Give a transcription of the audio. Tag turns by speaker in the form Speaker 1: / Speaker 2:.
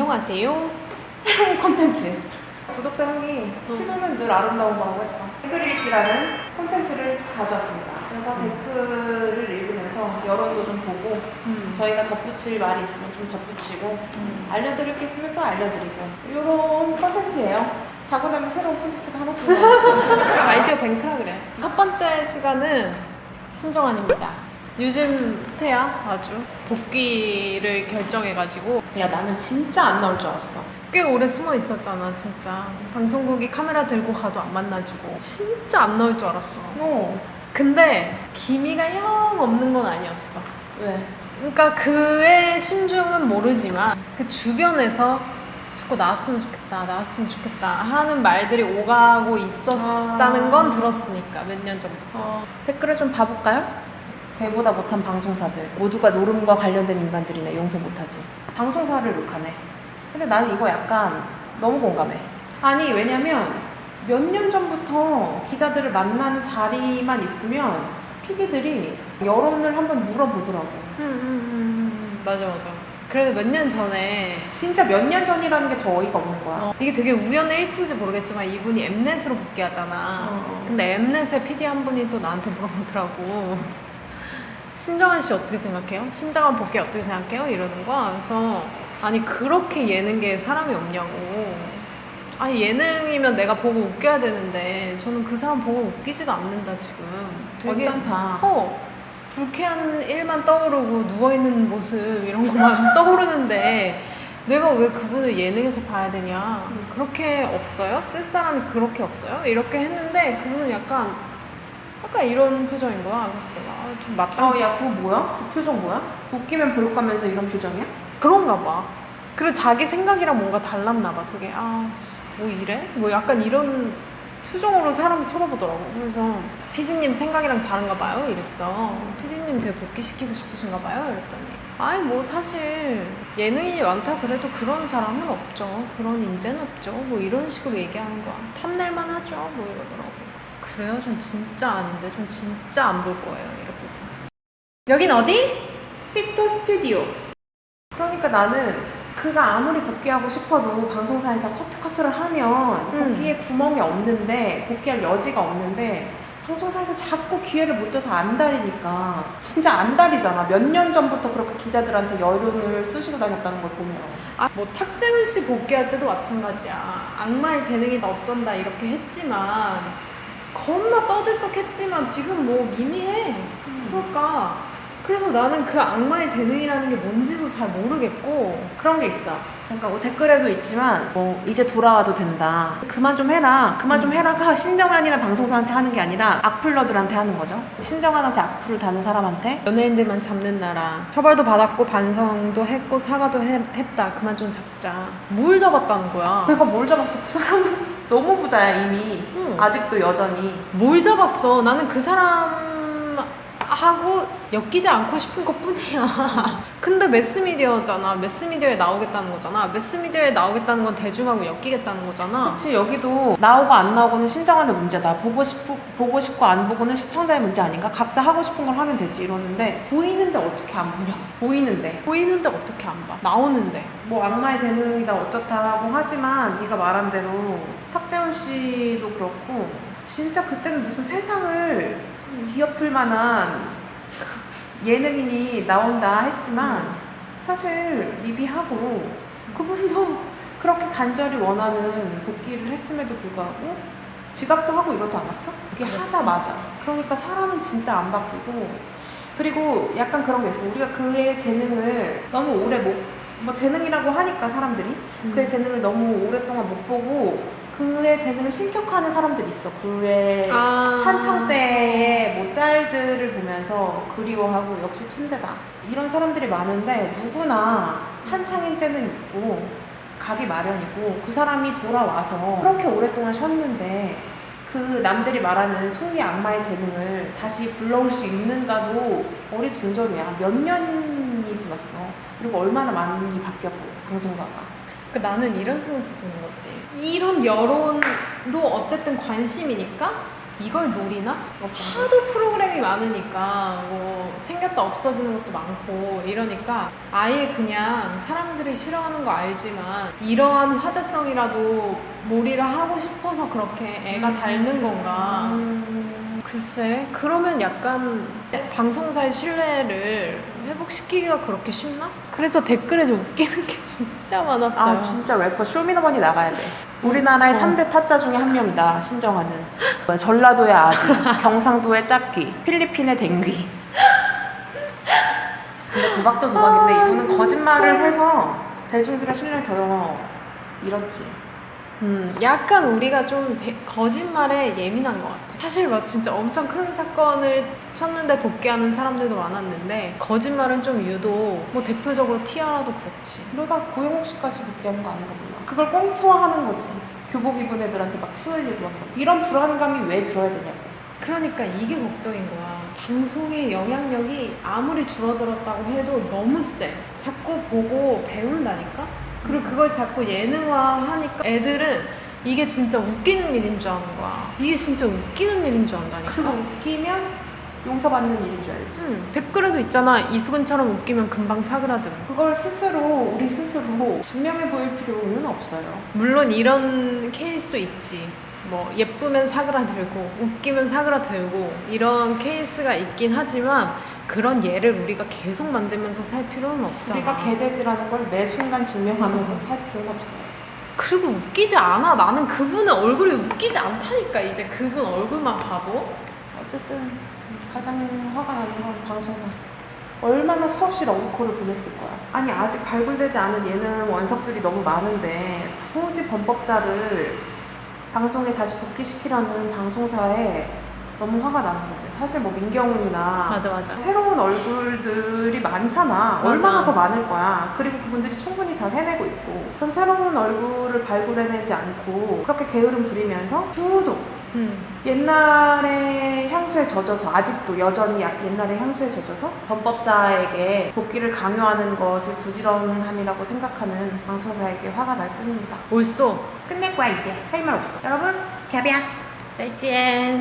Speaker 1: 안녕하세요.
Speaker 2: 새로운 콘텐츠. 구독자 형이 시도는 늘 아름다운 거라고 했어. 댓글 읽기라는 콘텐츠를 가져왔습니다. 그래서 댓글을 읽으면서 여론도 좀 보고
Speaker 1: 음.
Speaker 2: 저희가 덧붙일 말이 있으면 좀 덧붙이고
Speaker 1: 음.
Speaker 2: 알려드릴 게 있으면 또 알려드리고 이런 콘텐츠예요. 자고 나면 새로운 콘텐츠가 하나씩 나와요.
Speaker 1: 아이디어 뱅크라 그래. 첫 번째 시간은 신정환입니다. 요즘 태야 아주 복귀를 결정해가지고
Speaker 2: 야 나는 진짜 안 나올 줄 알았어.
Speaker 1: 꽤 오래 숨어 있었잖아 진짜. 방송국이 카메라 들고 가도 안 만나주고 진짜 안 나올 줄 알았어.
Speaker 2: 어.
Speaker 1: 근데 기미가 영 없는 건 아니었어.
Speaker 2: 왜?
Speaker 1: 그러니까 그의 심중은 모르지만 그 주변에서 자꾸 나왔으면 좋겠다, 나왔으면 좋겠다 하는 말들이 오가고 있었다는
Speaker 2: 아.
Speaker 1: 건 들었으니까 몇 년 전부터.
Speaker 2: 어, 댓글을 좀 봐볼까요? 걔보다 못한 방송사들 모두가 노름과 관련된 인간들이네 용서 못하지 방송사를 욕하네 근데 나는 이거 약간 너무 공감해 아니 왜냐면 몇 년 전부터 기자들을 만나는 자리만 있으면 PD들이 여론을 한번 물어보더라고
Speaker 1: 음, 음, 음, 음, 맞아, 맞아. 그래도 몇 년 전에
Speaker 2: 진짜 몇 년 전이라는 게 더 어이가 없는 거야
Speaker 1: 어, 이게 되게 우연의 일치인지 모르겠지만 이분이 엠넷으로 복귀하잖아.
Speaker 2: 어.
Speaker 1: 근데 엠넷의 PD 한 분이 또 나한테 물어보더라고. 신정한 씨 어떻게 생각해요? 신정한 복귀 어떻게 생각해요? 이러는 거야. 그래서 아니 그렇게 예능계에 사람이 없냐고. 아니 예능이면 내가 보고 웃겨야 되는데 저는 그 사람 보고 웃기지가 않는다 지금. 되게
Speaker 2: 언짢다
Speaker 1: 어 불쾌한 일만 떠오르고 누워 있는 모습 이런 것만 떠오르는데 내가 왜 그분을 예능에서 봐야 되냐 그렇게 없어요? 쓸 사람이 그렇게 없어요? 이렇게 했는데 그분은 약간 약간 이런 표정인 거야? 그래서 내가 아, 좀 마땅치
Speaker 2: 어야 그거 뭐야? 그 표정 뭐야? 웃기면 볼 거면서 이런 표정이야?
Speaker 1: 그런가 봐. 그리고 자기 생각이랑 뭔가 달랐나 봐 되게. 아뭐 이래? 뭐 약간 이런 표정으로 사람을 쳐다보더라고. 그래서 피디님 생각이랑 다른가 봐요? 이랬어. 피디님 되게 복귀시키고 싶으신가 봐요? 이랬더니. 아니 뭐 사실 예능인이 많다 그래도 그런 사람은 없죠. 그런 인재는 없죠. 뭐 이런 식으로 얘기하는 거야. 탐낼만 하죠. 뭐 이러더라고 그래요? 전 진짜 아닌데 전 진짜 안 볼 거예요 이랬거든 여긴 어디?
Speaker 2: 피터 스튜디오. 그러니까 나는 그가 아무리 복귀하고 싶어도 방송사에서 커트 커트를 하면
Speaker 1: 음.
Speaker 2: 복귀에 구멍이 없는데 복귀할 여지가 없는데 방송사에서 자꾸 기회를 못 줘서 안달이니까 진짜 안달이잖아. 몇 년 전부터 그렇게 기자들한테 여론을 쑤시고 다녔다는 걸 보면.
Speaker 1: 아, 뭐 탁재훈 씨 복귀할 때도 마찬가지야. 악마의 재능이다 어쩐다 이렇게 했지만 겁나 떠들썩했지만 지금 뭐 미미해 수업가. 그래서 나는 그 악마의 재능이라는 게 뭔지도 잘 모르겠고
Speaker 2: 그런 게 있어. 잠깐 뭐 댓글에도 있지만 뭐 이제 돌아와도 된다. 그만 좀 해라. 그만 좀 해라가 신정환이나 방송사한테 하는 게 아니라 악플러들한테 하는 거죠. 신정환한테 악플을 다는 사람한테
Speaker 1: 연예인들만 잡는 나라. 처벌도 받았고 반성도 했고 사과도 해- 했다. 그만 좀 잡자. 뭘 잡았다는 거야?
Speaker 2: 내가 뭘 잡았어? 그 사람은 너무 부자야 이미.
Speaker 1: 응.
Speaker 2: 아직도 여전히.
Speaker 1: 뭘 잡았어? 나는 그 사람 하고 엮이지 않고 싶은 것 뿐이야. 근데 매스미디어잖아. 매스미디어에 나오겠다는 거잖아. 매스미디어에 나오겠다는 건 대중하고 엮이겠다는 거잖아.
Speaker 2: 그렇지 여기도 나오고 안 나오고는 신정환의 문제다. 보고 싶고 보고 싶고 안 보고는 시청자의 문제 아닌가? 각자 하고 싶은 걸 하면 되지 이러는데 보이는데 어떻게 안 보냐? 보이는데.
Speaker 1: 보이는데 어떻게 안 봐? 나오는데.
Speaker 2: 뭐 악마의 재능이다 어쩌다고 하지만 네가 말한 대로 탁재훈 씨도 그렇고 진짜 그때는 무슨 세상을 뒤엎을 만한 예능인이 나온다 했지만 사실 미비하고 그분도 그렇게 간절히 원하는 복귀를 했음에도 불구하고 지각도 하고 이러지 않았어? 이게
Speaker 1: 그랬어.
Speaker 2: 하자마자 그러니까 사람은 진짜 안 바뀌고 그리고 약간 그런 게 있어 우리가 그의 재능을 너무 오래 못 뭐 재능이라고 하니까 사람들이
Speaker 1: 음.
Speaker 2: 그의 재능을 너무 오랫동안 못 보고 그의 재능을 신격화하는 사람들이 있어. 그의
Speaker 1: 아.
Speaker 2: 한창 때의 뭐 짤들을 보면서 그리워하고 역시 천재다. 이런 사람들이 많은데 누구나 한창인 때는 있고 가기 마련이고 그 사람이 돌아와서 그렇게 오랫동안 쉬었는데 그 남들이 말하는 소위 악마의 재능을 다시 불러올 수 있는가도 어리둥절이야. 몇 년이 지났어. 그리고 얼마나 많이 바뀌었고 방송가가
Speaker 1: 그 나는 이런 생각도 드는 거지. 이런 여론도 어쨌든 관심이니까 이걸 노리나? 하도 프로그램이 많으니까 뭐 생겼다 없어지는 것도 많고 이러니까 아예 그냥 사람들이 싫어하는 거 알지만 이러한 화제성이라도 몰이를 하고 싶어서 그렇게 애가 닳는 건가
Speaker 2: 음,
Speaker 1: 글쎄 그러면 약간 방송사의 신뢰를 회복시키기가 그렇게 쉽나? 그래서 댓글에서 웃기는 게 진짜 많았어요
Speaker 2: 아 진짜 래퍼 쇼미더머니 나가야 돼. 우리나라의
Speaker 1: 어.
Speaker 2: 삼 3대 타짜 중에 한 명이다 신정하는. 뭐야, 전라도의 아기, 경상도의 짝귀, 필리핀의 댕귀. 근데 도박도 도박인데 이분은 거짓말을 해서 대중들의 신뢰를 더 잃었지.
Speaker 1: 음, 약간 우리가 좀 대- 거짓말에 예민한 것 같아. 사실 막 진짜 엄청 큰 사건을 쳤는데 복귀하는 사람들도 많았는데 거짓말은 좀 유독 뭐 대표적으로 티아라도 그렇지.
Speaker 2: 이러다 고영욱 씨까지 복귀하는 거 아닌가 몰라. 그걸 꽁투화하는 거지. 교복 입은 애들한테 막 침 흘리고 막 이런. 이런 불안감이 왜 들어야 되냐고.
Speaker 1: 그러니까 이게 걱정인 거야. 방송의 영향력이 아무리 줄어들었다고 해도 너무 세. 자꾸 보고 배운다니까? 그리고 그걸 자꾸 예능화 하니까 애들은 이게 진짜 웃기는 일인 줄 아는 거야. 이게 진짜 웃기는 일인 줄 안다니까?
Speaker 2: 그리고 웃기면 용서받는 일인 줄 알지.
Speaker 1: 음, 댓글에도 있잖아. 이수근처럼 웃기면 금방 사그라든.
Speaker 2: 그걸 스스로 우리 스스로 증명해 보일 필요는 없어요.
Speaker 1: 물론 이런 케이스도 있지. 뭐 예쁘면 사그라들고 웃기면 사그라들고 이런 케이스가 있긴 하지만 그런 예를 우리가 계속 만들면서 살 필요는 없잖아.
Speaker 2: 우리가 개돼지라는 걸 매 순간 증명하면서 살 필요는 없어요.
Speaker 1: 그리고 웃기지 않아. 나는 그분의 얼굴이 웃기지 않다니까. 이제 그분 얼굴만 봐도.
Speaker 2: 어쨌든 가장 화가 나는 건 방송사. 얼마나 수없이 러브콜을 보냈을 거야. 아니 아직 발굴되지 않은 예능 원석들이 너무 많은데 굳이 범법자를 방송에 다시 복귀시키려는 방송사에 너무 화가 나는 거지. 사실 뭐 민경훈이나
Speaker 1: 맞아 맞아.
Speaker 2: 새로운 얼굴들이 많잖아.
Speaker 1: 맞아.
Speaker 2: 얼마나 더 많을 거야. 그리고 그분들이 충분히 잘 해내고 있고. 그럼 새로운 얼굴을 발굴해내지 않고 그렇게 게으름 부리면서 유독
Speaker 1: 음.
Speaker 2: 옛날의 향수에 젖어서 아직도 여전히 야- 옛날의 향수에 젖어서 범법자에게 복귀를 강요하는 것을 부지런함이라고 생각하는 방송사에게 화가 날 뿐입니다.
Speaker 1: 올소.
Speaker 2: 끝낼 거야 이제 할 말 없어. 여러분 갸비야.
Speaker 1: 再见。